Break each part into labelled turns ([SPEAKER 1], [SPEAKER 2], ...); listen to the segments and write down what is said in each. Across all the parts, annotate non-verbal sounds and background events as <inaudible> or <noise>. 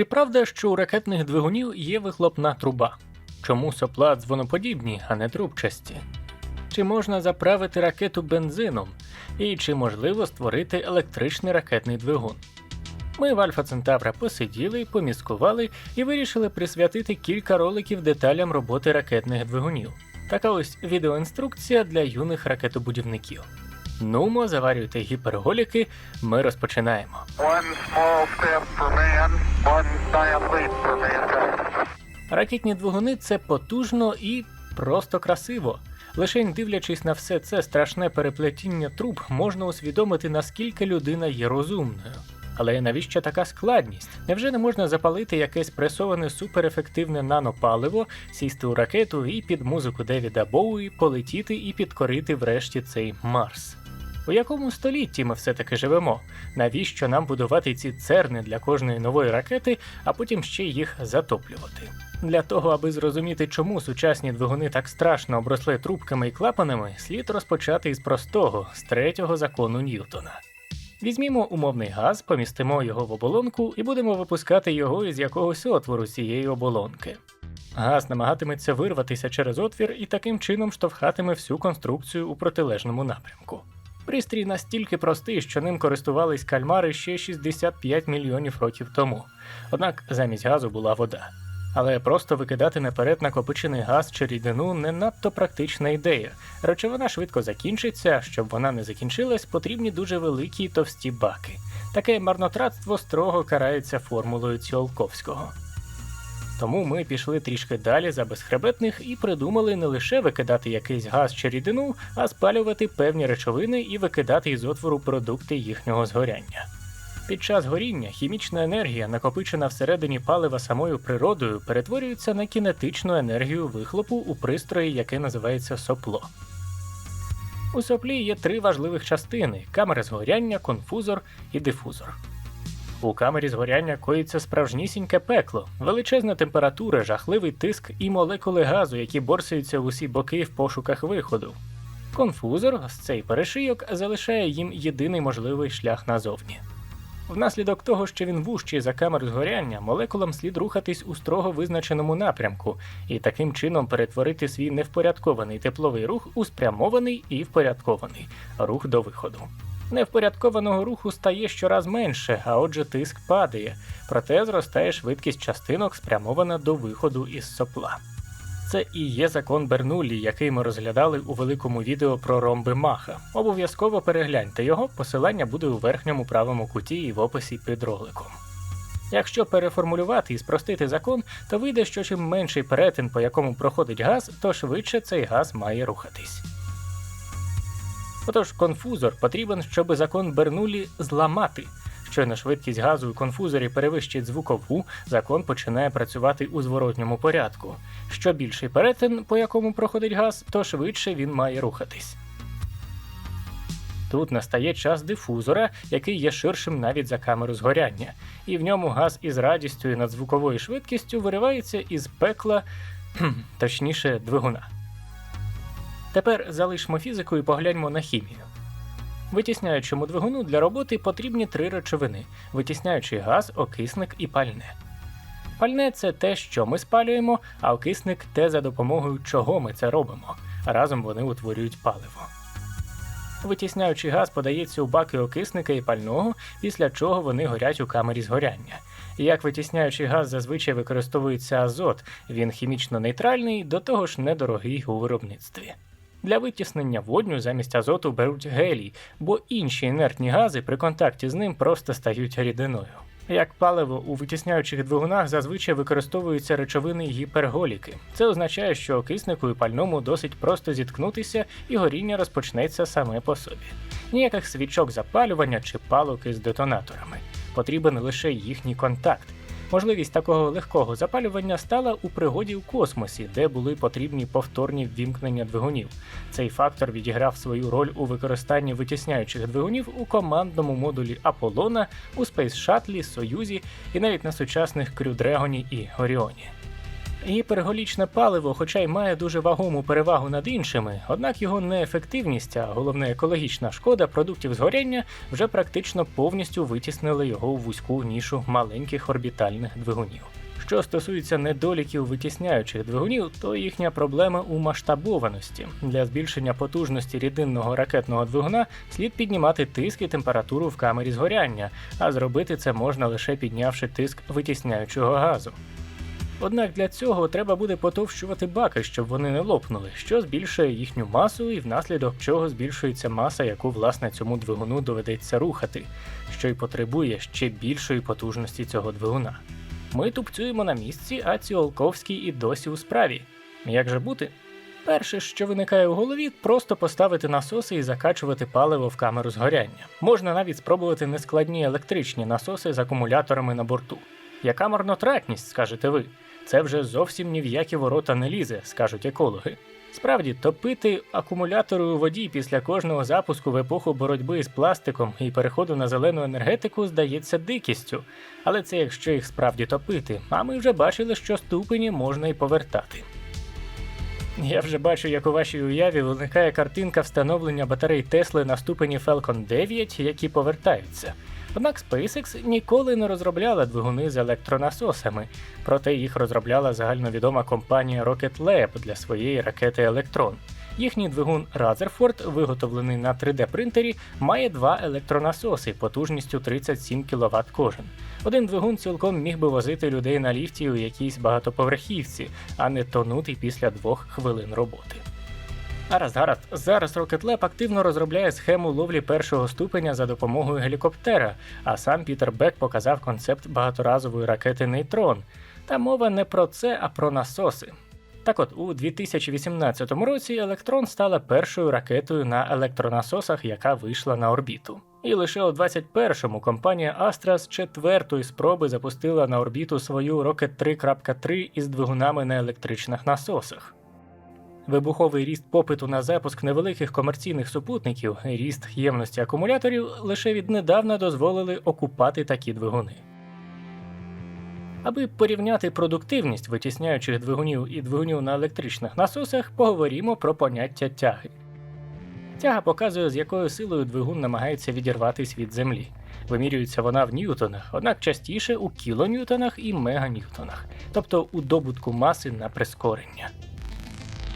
[SPEAKER 1] Чи правда, що у ракетних двигунів є вихлопна труба? Чому сопла дзвоноподібні, а не трубчасті? Чи можна заправити ракету бензином? І чи можливо створити електричний ракетний двигун? Ми в Альфа Центавра посиділи, поміскували і вирішили присвятити кілька роликів деталям роботи ракетних двигунів. Така ось відеоінструкція для юних ракетобудівників. Нумо, заварюйте гіперголіки, ми розпочинаємо.
[SPEAKER 2] One small step for man, one giant leap for mankind.
[SPEAKER 1] Ракетні двигуни це потужно і просто красиво. Лишень дивлячись на все це страшне переплетіння труб, можна усвідомити, наскільки людина є розумною. Але навіщо така складність? Невже не можна запалити якесь пресоване суперефективне нанопаливо, сісти у ракету і під музику Девіда Боуї полетіти і підкорити врешті цей Марс? У якому столітті ми все-таки живемо? Навіщо нам будувати ці церни для кожної нової ракети, а потім ще їх затоплювати? Для того, аби зрозуміти, чому сучасні двигуни так страшно обросли трубками і клапанами, слід розпочати із простого, з третього закону Ньютона. Візьмімо умовний газ, помістимо його в оболонку і будемо випускати його із якогось отвору цієї оболонки. Газ намагатиметься вирватися через отвір і таким чином штовхатиме всю конструкцію у протилежному напрямку. Пристрій настільки простий, що ним користувались кальмари ще 65 мільйонів років тому. Однак замість газу була вода. Але просто викидати наперед накопичений газ чи рідину не надто практична ідея. Речовина швидко закінчиться, щоб вона не закінчилась, потрібні дуже великі товсті баки. Таке марнотратство строго карається формулою Ціолковського. Тому ми пішли трішки далі за безхребетних і придумали не лише викидати якийсь газ чи рідину, а спалювати певні речовини і викидати із отвору продукти їхнього згоряння. Під час горіння хімічна енергія, накопичена всередині палива самою природою, перетворюється на кінетичну енергію вихлопу у пристрої, яке називається сопло. У соплі є три важливих частини: камера згоряння, конфузор і дифузор. У камері згоряння коїться справжнісіньке пекло, величезна температура, жахливий тиск і молекули газу, які борсуються в усі боки в пошуках виходу. Конфузор, ось цей перешийок, залишає їм єдиний можливий шлях назовні. Внаслідок того, що він вужчий за камеру згоряння, молекулам слід рухатись у строго визначеному напрямку і таким чином перетворити свій невпорядкований тепловий рух у спрямований і впорядкований рух до виходу. Невпорядкованого руху стає щораз менше, а отже тиск падає, проте зростає швидкість частинок, спрямована до виходу із сопла. Це і є закон Бернуллі, який ми розглядали у великому відео про ромби Маха. Обов'язково перегляньте його, посилання буде у верхньому правому куті і в описі під роликом. Якщо переформулювати і спростити закон, то вийде, що чим менший перетин, по якому проходить газ, то швидше цей газ має рухатись. Отож, конфузор потрібен, щоб закон Бернулі зламати. Щойно швидкість газу у конфузорі перевищить звукову, закон починає працювати у зворотньому порядку. Що більший перетин, по якому проходить газ, то швидше він має рухатись. Тут настає час дифузора, який є ширшим навіть за камеру згоряння, і в ньому газ із радістю і надзвуковою швидкістю виривається із пекла, <clears throat> точніше, двигуна. Тепер залишмо фізику і погляньмо на хімію. Витісняючому двигуну для роботи потрібні три речовини: витісняючий газ, окисник і пальне. Пальне це те, що ми спалюємо, а окисник те, за допомогою чого ми це робимо. Разом вони утворюють паливо. Витісняючий газ подається у баки окисника і пального, після чого вони горять у камері згоряння. Як витісняючий газ зазвичай використовується азот, він хімічно нейтральний, до того ж недорогий у виробництві. Для витіснення водню замість азоту беруть гелій, бо інші інертні гази при контакті з ним просто стають рідиною. Як паливо у витісняючих двигунах зазвичай використовуються речовини гіперголіки. Це означає, що окиснику і пальному досить просто зіткнутися, і горіння розпочнеться саме по собі. Ніяких свічок запалювання чи палок із детонаторами. Потрібен лише їхній контакт. Можливість такого легкого запалювання стала у пригоді в космосі, де були потрібні повторні ввімкнення двигунів. Цей фактор відіграв свою роль у використанні витісняючих двигунів у командному модулі Аполлона, у Space Shuttle, Союзі і навіть на сучасних Крюдрегоні і Оріоні. Гіперголічне паливо, хоча й має дуже вагому перевагу над іншими, однак його неефективність, а головне екологічна шкода продуктів згоряння вже практично повністю витіснили його у вузьку нішу маленьких орбітальних двигунів. Що стосується недоліків витісняючих двигунів, то їхня проблема у масштабованості. Для збільшення потужності рідинного ракетного двигуна слід піднімати тиск і температуру в камері згоряння, а зробити це можна лише піднявши тиск витісняючого газу. Однак для цього треба буде потовщувати баки, щоб вони не лопнули, що збільшує їхню масу і внаслідок чого збільшується маса, яку власне цьому двигуну доведеться рухати, що й потребує ще більшої потужності цього двигуна. Ми тупцюємо на місці, а Ціолковський і досі у справі. Як же бути? Перше, що виникає у голові, просто поставити насоси і закачувати паливо в камеру згоряння. Можна навіть спробувати нескладні електричні насоси з акумуляторами на борту. Яка марнотратність, скажете ви? Це вже зовсім ні в які ворота не лізе, скажуть екологи. Справді, топити акумулятори у воді після кожного запуску в епоху боротьби з пластиком і переходу на зелену енергетику здається дикістю, але це якщо їх справді топити. А ми вже бачили, що ступені можна і повертати. Я вже бачу, як у вашій уяві виникає картинка встановлення батарей Тесли на ступені Falcon 9, які повертаються. Однак SpaceX ніколи не розробляла двигуни з електронасосами, проте їх розробляла загальновідома компанія Rocket Lab для своєї ракети Electron. Їхній двигун Rutherford, виготовлений на 3D-принтері, має два електронасоси потужністю 37 кВт кожен. Один двигун цілком міг би возити людей на ліфті у якійсь багатоповерхівці, а не тонути після двох хвилин роботи. Гаразд, гаразд. Зараз Rocket Lab активно розробляє схему ловлі першого ступеня за допомогою гелікоптера, а сам Пітер Бек показав концепт багаторазової ракети Нейтрон. Та мова не про це, а про насоси. Так от, у 2018 році Електрон стала першою ракетою на електронасосах, яка вийшла на орбіту. І лише у 21-му компанія Astra з четвертої спроби запустила на орбіту свою Rocket 3.3 із двигунами на електричних насосах. Вибуховий ріст попиту на запуск невеликих комерційних супутників ріст ємності акумуляторів лише віднедавна дозволили окупати такі двигуни. Аби порівняти продуктивність витісняючих двигунів і двигунів на електричних насосах, поговоримо про поняття тяги. Тяга показує, з якою силою двигун намагається відірватися від землі. Вимірюється вона в ньютонах, однак частіше у кілоньютонах і меганьютонах, тобто у добутку маси на прискорення.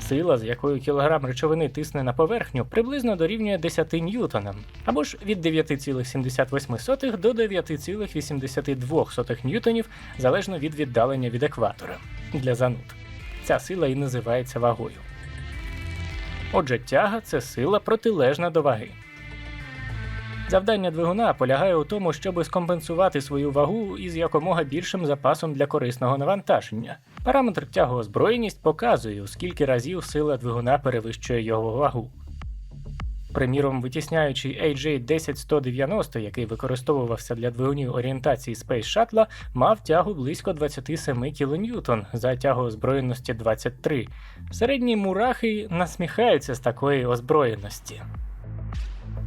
[SPEAKER 1] Сила, з якою кілограм речовини тисне на поверхню, приблизно дорівнює 10 ньютонам, або ж від 9,78 до 9,82 ньютонів залежно від віддалення від екватора для зануд. Ця сила і називається вагою. Отже, тяга це сила протилежна до ваги. Завдання двигуна полягає у тому, щоб скомпенсувати свою вагу із якомога більшим запасом для корисного навантаження. Параметр тягоозброєність показує, у скільки разів сила двигуна перевищує його вагу. Приміром, витісняючий AJ10190, який використовувався для двигунів орієнтації Space Shuttle, мав тягу близько 27 кН за тягоозброєності 23. Середні мурахи насміхаються з такої озброєності.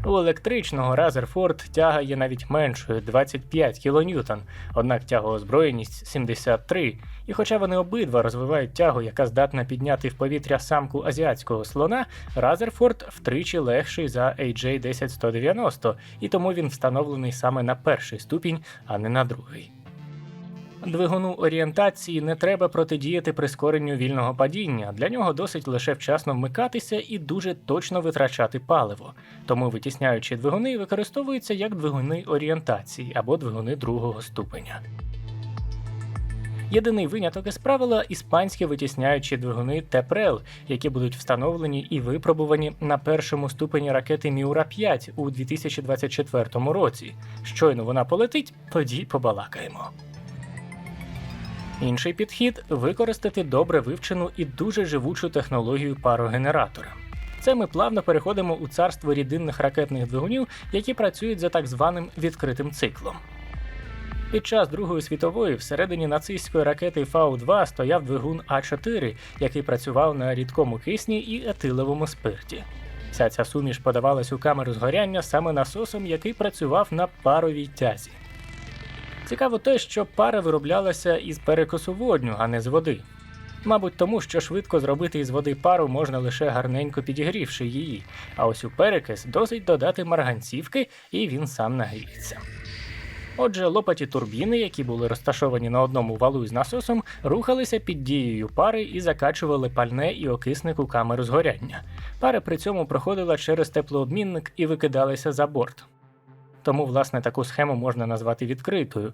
[SPEAKER 1] У електричного Разерфорд тяга є навіть меншою 25 кН, однак тягоозброєність 73. І хоча вони обидва розвивають тягу, яка здатна підняти в повітря самку азіатського слона, Разерфорд втричі легший за AJ10190, і тому він встановлений саме на перший ступінь, а не на другий. Двигуну орієнтації не треба протидіяти прискоренню вільного падіння. Для нього досить лише вчасно вмикатися і дуже точно витрачати паливо. Тому витісняючі двигуни використовуються як двигуни орієнтації або двигуни другого ступеня. Єдиний виняток із правила іспанські витісняючі двигуни ТЕПРЕЛ, які будуть встановлені і випробувані на першому ступені ракети Міура 5 у 2024 році. Щойно вона полетить, тоді побалакаємо. Інший підхід використати добре вивчену і дуже живучу технологію парогенератора. Це ми плавно переходимо у царство рідинних ракетних двигунів, які працюють за так званим відкритим циклом. Під час Другої світової всередині нацистської ракети Фау-2 стояв двигун А4, який працював на рідкому кисні і етиловому спирті. Вся ця суміш подавалась у камеру згоряння саме насосом, який працював на паровій тязі. Цікаво те, що пара вироблялася із перекосу водню, а не з води. Мабуть, тому що швидко зробити із води пару можна лише гарненько підігрівши її, а ось у перекис досить додати марганцівки, і він сам нагріється. Отже, лопаті турбіни, які були розташовані на одному валу із насосом, рухалися під дією пари і закачували пальне і окисник у камеру згоряння. Пара при цьому проходила через теплообмінник і викидалася за борт. Тому, власне, таку схему можна назвати відкритою.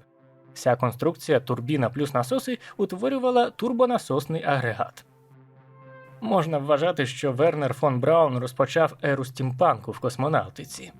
[SPEAKER 1] Вся конструкція турбіна плюс насоси утворювала турбонасосний агрегат. Можна вважати, що Вернер фон Браун розпочав еру стімпанку в космонавтиці.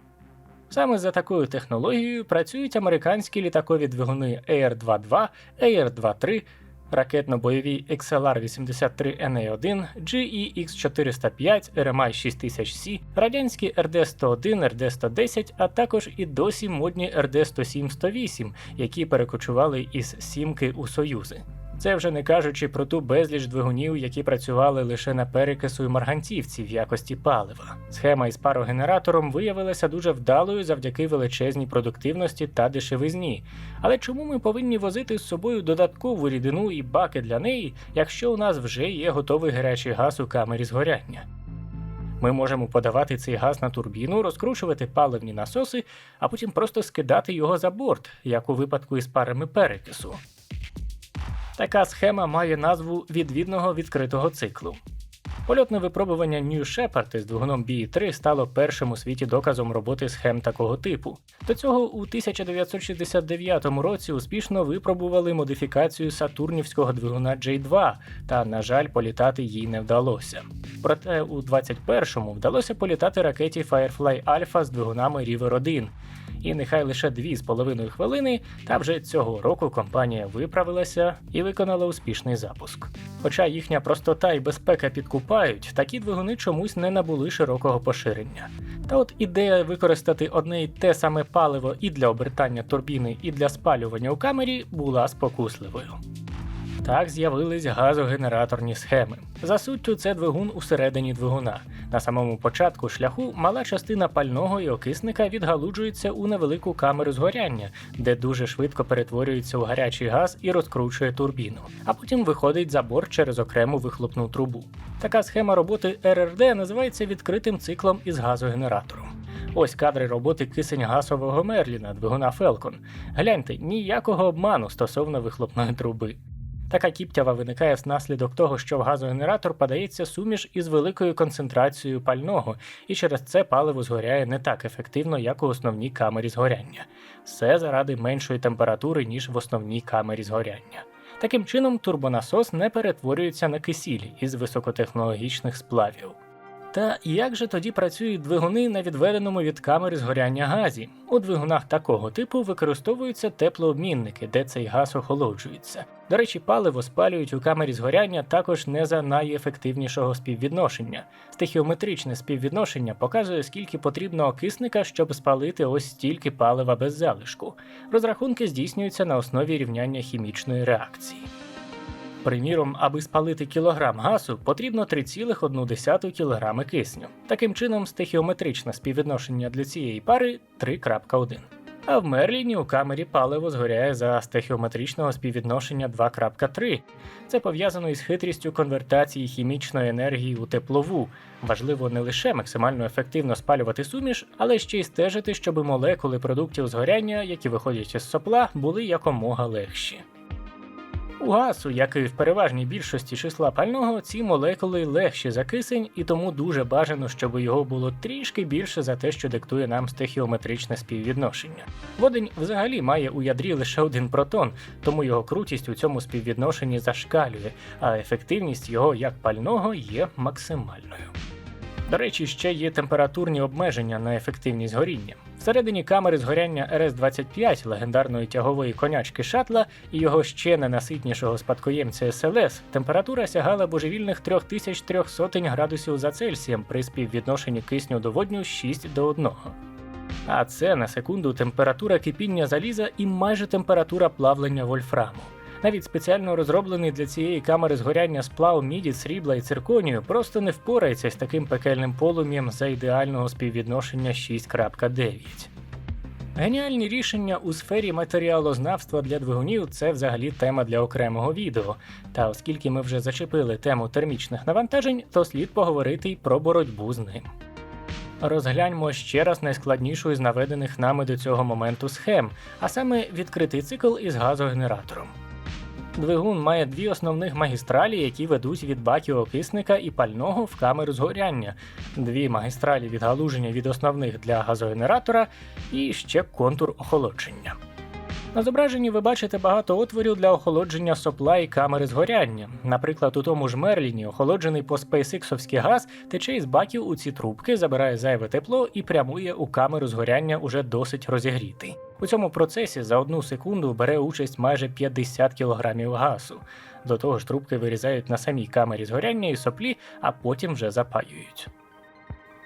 [SPEAKER 1] Саме за такою технологією працюють американські літакові двигуни AR-22, AR-23, ракетно-бойові XLR-83NA-1, GEX-405, RMI-6000C, радянські RD-101, RD-110, а також і досі модні RD-107-108, які перекочували із сімки у Союзи. Це вже не кажучи про ту безліч двигунів, які працювали лише на перекису і марганцівці в якості палива. Схема із парогенератором виявилася дуже вдалою завдяки величезній продуктивності та дешевизні. Але чому ми повинні возити з собою додаткову рідину і баки для неї, якщо у нас вже є готовий гарячий газ у камері згоряння? Ми можемо подавати цей газ на турбіну, розкручувати паливні насоси, а потім просто скидати його за борт, як у випадку із парами перекису. Така схема має назву відвідного відкритого циклу. Польотне випробування New Shepard із двигуном BE-3 стало першим у світі доказом роботи схем такого типу. До цього у 1969 році успішно випробували модифікацію сатурнівського двигуна J2, та, на жаль, політати їй не вдалося. Проте у 21-му вдалося політати ракеті Firefly Alpha з двигунами River 1. І нехай лише дві з половиною хвилини, та вже цього року компанія виправилася і виконала успішний запуск. Хоча їхня простота і безпека підкупають, такі двигуни чомусь не набули широкого поширення. Та от ідея використати одне й те саме паливо і для обертання турбіни, і для спалювання у камері була спокусливою. Так з'явились газогенераторні схеми. За суттю, це двигун усередині двигуна. На самому початку шляху мала частина пального і окисника відгалуджується у невелику камеру згоряння, де дуже швидко перетворюється у гарячий газ і розкручує турбіну, а потім виходить за борт через окрему вихлопну трубу. Така схема роботи РРД називається відкритим циклом із газогенератором. Ось кадри роботи кисень газового Мерліна, двигуна Фелкон. Гляньте, ніякого обману стосовно вихлопної труби. Така кіптява виникає внаслідок того, що в газогенератор подається суміш із великою концентрацією пального, і через це паливо згоряє не так ефективно, як у основній камері згоряння. Все заради меншої температури, ніж в основній камері згоряння. Таким чином, турбонасос не перетворюється на кисіль із високотехнологічних сплавів. Та як же тоді працюють двигуни на відведеному від камери згоряння газі? У двигунах такого типу використовуються теплообмінники, де цей газ охолоджується. До речі, паливо спалюють у камері згоряння також не за найефективнішого співвідношення. Стихіометричне співвідношення показує, скільки потрібно окисника, щоб спалити ось стільки палива без залишку. Розрахунки здійснюються на основі рівняння хімічної реакції. Приміром, аби спалити кілограм газу, потрібно 3,1 кг кисню. Таким чином, стихіометричне співвідношення для цієї пари 3.1. А в Мерліні у камері паливо згоряє за стихіометричного співвідношення 2.3. Це пов'язано із хитрістю конвертації хімічної енергії у теплову. Важливо не лише максимально ефективно спалювати суміш, але ще й стежити, щоб молекули продуктів згоряння, які виходять із сопла, були якомога легші. У газу, як і в переважній більшості числа пального, ці молекули легші за кисень, і тому дуже бажано, щоб його було трішки більше за те, що диктує нам стихіометричне співвідношення. Водень взагалі має у ядрі лише один протон, тому його крутість у цьому співвідношенні зашкалює, а ефективність його як пального є максимальною. До речі, ще є температурні обмеження на ефективність горіння. Всередині камери згоряння РС-25 легендарної тягової конячки шатла і його ще ненаситнішого спадкоємця СЛС температура сягала божевільних 3300 градусів за Цельсієм при співвідношенні кисню до водню 6 до 1. А це на секунду температура кипіння заліза і майже температура плавлення вольфраму. Навіть спеціально розроблений для цієї камери згоряння сплав міді, срібла і цирконію просто не впорається з таким пекельним полум'ям за ідеального співвідношення 6.9. Геніальні рішення у сфері матеріалознавства для двигунів це взагалі тема для окремого відео. Та оскільки ми вже зачепили тему термічних навантажень, то слід поговорити й про боротьбу з ним. Розгляньмо ще раз найскладнішу із наведених нами до цього моменту схем, а саме відкритий цикл із газогенератором. Двигун має дві основних магістралі, які ведуть від баків окисника і пального в камеру згоряння, дві магістралі відгалуження від основних для газогенератора і ще контур охолодження. На зображенні ви бачите багато отворів для охолодження сопла і камери згоряння. Наприклад, у тому ж Мерліні охолоджений по SpaceX газ тече із баків у ці трубки, забирає зайве тепло і прямує у камеру згоряння уже досить розігрітий. У цьому процесі за одну секунду бере участь майже 50 кг газу. До того ж, трубки вирізають на самій камері згоряння і соплі, а потім вже запаюють.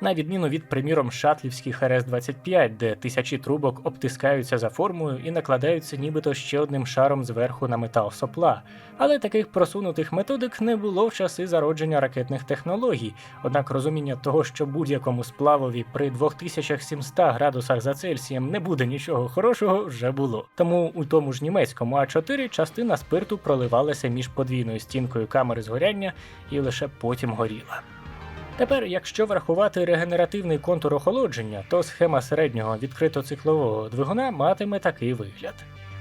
[SPEAKER 1] На відміну від, приміром, шатлівських РС-25, де тисячі трубок обтискаються за формою і накладаються нібито ще одним шаром зверху на метал сопла. Але таких просунутих методик не було в часи зародження ракетних технологій. Однак розуміння того, що будь-якому сплавові при 2700 градусах за Цельсієм не буде нічого хорошого, вже було. Тому у тому ж німецькому А4 частина спирту проливалася між подвійною стінкою камери згоряння і лише потім горіла. Тепер, якщо врахувати регенеративний контур охолодження, то схема середнього відкритоциклового двигуна матиме такий вигляд.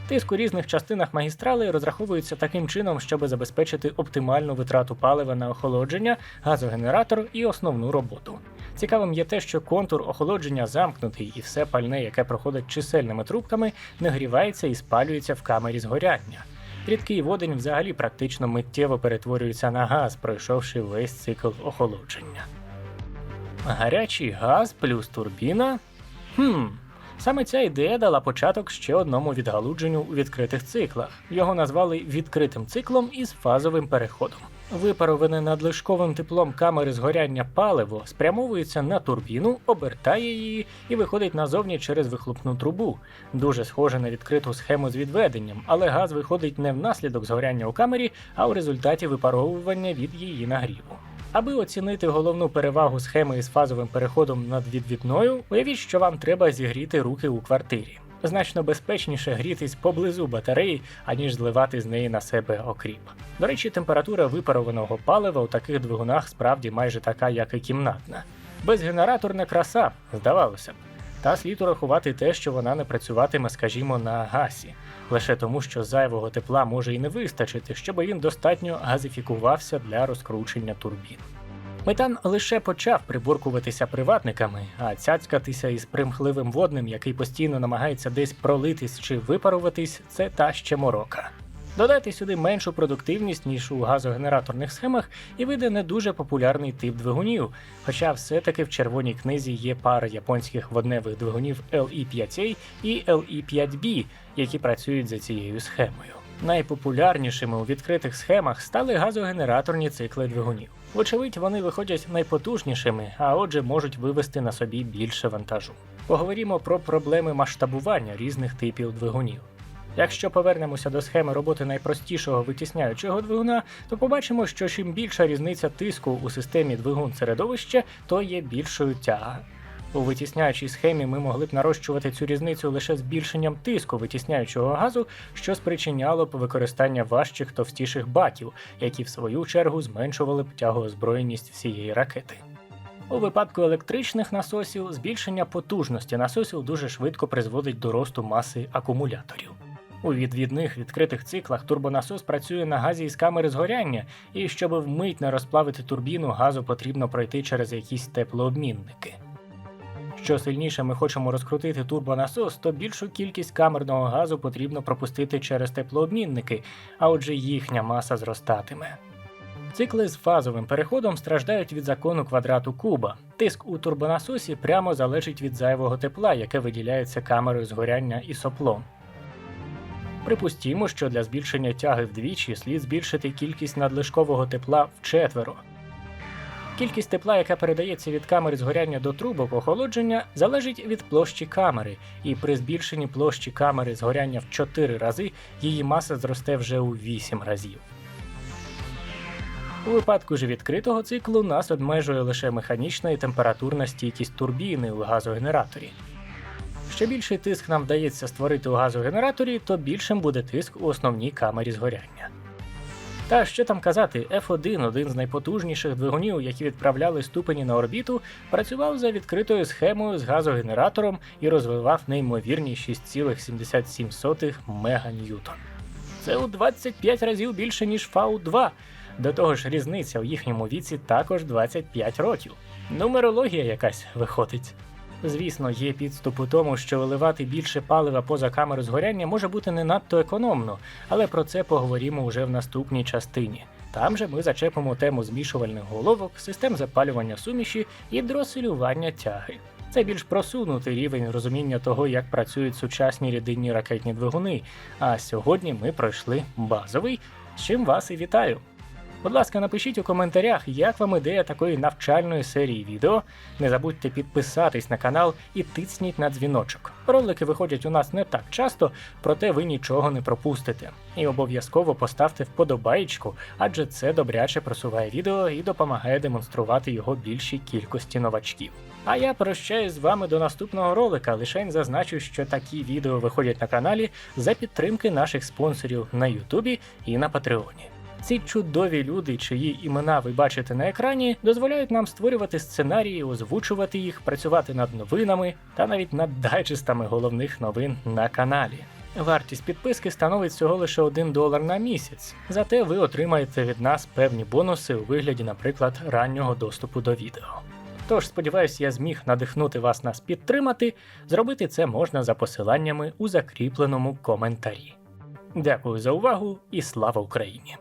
[SPEAKER 1] Тиск у різних частинах магістрали розраховується таким чином, щоб забезпечити оптимальну витрату палива на охолодження, газогенератор і основну роботу. Цікавим є те, що контур охолодження замкнутий, і все пальне, яке проходить чисельними трубками, нагрівається і спалюється в камері згоряння. Рідкий водень взагалі практично миттєво перетворюється на газ, пройшовши весь цикл охолодження. Гарячий газ плюс турбіна. Хм. Саме ця ідея дала початок ще одному відгалудженню у відкритих циклах. Його назвали відкритим циклом із фазовим переходом. Випароване надлишковим теплом камери згоряння паливо спрямовується на турбіну, обертає її і виходить назовні через вихлопну трубу. Дуже схоже на відкриту схему з відведенням, але газ виходить не внаслідок згоряння у камері, а у результаті випаровування від її нагріву. Аби оцінити головну перевагу схеми із фазовим переходом над відвідною, уявіть, що вам треба зігріти руки у квартирі. Значно безпечніше грітись поблизу батареї, аніж зливати з неї на себе окріп. До речі, температура випарованого палива у таких двигунах справді майже така, як і кімнатна. Безгенераторна краса, здавалося б. Та слід урахувати те, що вона не працюватиме, скажімо, на гасі, лише тому, що зайвого тепла може і не вистачити, щоб він достатньо газифікувався для розкручення турбін. Метан лише почав приборкуватися приватниками, а цяцькатися із примхливим водним, який постійно намагається десь пролитись чи випаруватись, це та ще морока. Додати сюди меншу продуктивність, ніж у газогенераторних схемах, і вийде не дуже популярний тип двигунів. Хоча все-таки в червоній книзі є пара японських водневих двигунів LE5A і LE5B, які працюють за цією схемою. Найпопулярнішими у відкритих схемах стали газогенераторні цикли двигунів. Вочевидь, вони виходять найпотужнішими, а отже, можуть вивести на собі більше вантажу. Поговоримо про проблеми масштабування різних типів двигунів. Якщо повернемося до схеми роботи найпростішого витісняючого двигуна, то побачимо, що чим більша різниця тиску у системі двигун середовища, то є більшою тяга. У витісняючій схемі ми могли б нарощувати цю різницю лише збільшенням тиску витісняючого газу, що спричиняло б використання важчих товстіших баків, які в свою чергу зменшували б тягоозброєність всієї ракети. У випадку електричних насосів збільшення потужності насосів дуже швидко призводить до росту маси акумуляторів. У відвідних відкритих циклах турбонасос працює на газі із камери згоряння, і щоб вмить не розплавити турбіну, газу потрібно пройти через якісь теплообмінники. Що сильніше ми хочемо розкрутити турбонасос, то більшу кількість камерного газу потрібно пропустити через теплообмінники, а отже їхня маса зростатиме. Цикли з фазовим переходом страждають від закону квадрату куба. Тиск у турбонасосі прямо залежить від зайвого тепла, яке виділяється камерою згоряння і соплом. Припустімо, що для збільшення тяги вдвічі слід збільшити кількість надлишкового тепла вчетверо. Кількість тепла, яка передається від камери згоряння до трубок охолодження, залежить від площі камери, і при збільшенні площі камери згоряння в 4 рази її маса зросте вже у 8 разів. У випадку ж відкритого циклу нас обмежує лише механічна і температурна стійкість турбіни у газогенераторі. Що більший тиск нам вдається створити у газогенераторі, то більшим буде тиск у основній камері згоряння. Та що там казати, F1, один з найпотужніших двигунів, які відправляли ступені на орбіту, працював за відкритою схемою з газогенератором і розвивав неймовірні 6,77 меганьютон. Це у 25 разів більше, ніж Фау-2. До того ж, різниця у їхньому віці також 25 років. Нумерологія якась виходить. Звісно, є підступ у тому, що виливати більше палива поза камеру згоряння може бути не надто економно, але про це поговоримо уже в наступній частині. Там же ми зачепимо тему змішувальних головок, систем запалювання суміші і дроселювання тяги. Це більш просунутий рівень розуміння того, як працюють сучасні рідинні ракетні двигуни. А сьогодні ми пройшли базовий, з чим вас і вітаю. Будь ласка, напишіть у коментарях, як вам ідея такої навчальної серії відео. Не забудьте підписатись на канал і тисніть на дзвіночок. Ролики виходять у нас не так часто, проте ви нічого не пропустите. І обов'язково поставте вподобаєчку, адже це добряче просуває відео і допомагає демонструвати його більшій кількості новачків. А я прощаюсь з вами до наступного ролика. Лишень зазначу, що такі відео виходять на каналі за підтримки наших спонсорів на Ютубі і на Патреоні. Ці чудові люди, чиї імена ви бачите на екрані, дозволяють нам створювати сценарії, озвучувати їх, працювати над новинами та навіть над дайджестами головних новин на каналі. Вартість підписки становить всього лише 1 долар на місяць, зате ви отримаєте від нас певні бонуси у вигляді, наприклад, раннього доступу до відео. Тож, сподіваюсь, я зміг надихнути вас нас підтримати. Зробити це можна за посиланнями у закріпленому коментарі. Дякую за увагу і слава Україні!